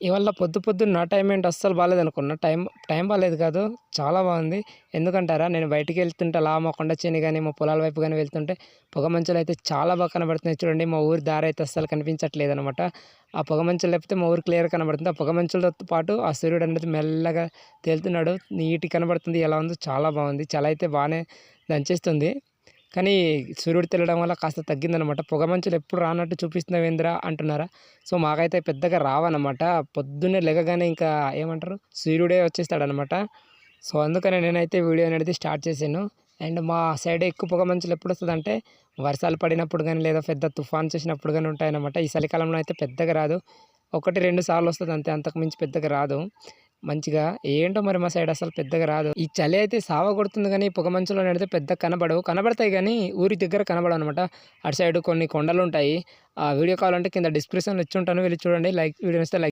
ఇవాళ పొద్దు పొద్దున్న నా టైం ఏంటి? అస్సలు బాగాలేదు అనుకున్నా. టైం టైం బాగాలేదు కాదు. చాలా బాగుంది. ఎందుకంటారా? నేను బయటికి వెళ్తుంటే అలా మా కొండ చేని కానీ మా పొలాల వైపు కానీ వెళ్తుంటే పొగ మంచులు అయితే చాలా బాగా కనబడుతున్నాయి. చూడండి మా ఊరి దారి అయితే అస్సలు కనిపించట్లేదు అనమాట ఆ పొగ మంచులు లేకపోతే మా ఊరు క్లియర్ కనబడుతుంది. ఆ పొగ మంచులతో పాటు ఆ సూర్యుడు అనేది మెల్లగా తేలుతున్నాడు. నీటి కనబడుతుంది. ఎలా ఉందో చాలా బాగుంది. చాలా అయితే బాగానే దంచేస్తుంది. కానీ సూర్యుడు తెల్లడం వల్ల కాస్త తగ్గిందనమాట పొగ మంచులు ఎప్పుడు రానట్టు చూపిస్తున్నవేందిరా అంటున్నారా. సో మాకైతే పెద్దగా రావన్నమాట పొద్దున్నే లెగగానే ఇంకా ఏమంటారు సూర్యుడే వచ్చేస్తాడనమాట సో అందుకనే నేనైతే వీడియో అనేది స్టార్ట్ చేశాను. అండ్ మా సైడ్ ఎక్కువ పొగ మంచులు ఎప్పుడు వస్తుందంటే వర్షాలు పడినప్పుడు కానీ లేదా పెద్ద తుఫాన్ చేసినప్పుడు కానీ ఉంటాయన్నమాట. ఈ చలికాలంలో అయితే పెద్దగా రాదు. ఒకటి రెండు సార్లు వస్తుంది అంతే అంతకు మించి పెద్దగా రాదు. మంచిగా. ఏంటో మరి మా సైడ్ అసలు పెద్దగా రాదు. ఈ చలి అయితే సావ కొడుతుంది కానీ పొగ మంచులో నడితే పెద్ద కనబడవు. కనబడతాయి కానీ ఊరి దగ్గర కనబడవు అనమాట అటు సైడ్ కొన్ని కొండలు ఉంటాయి ఆ వీడియో కావాలంటే కింద డిస్క్రిప్షన్లో ఇచ్చి ఉంటాను. వెళ్ళి చూడండి. లైక్ వీడియో నచ్చితే లైక్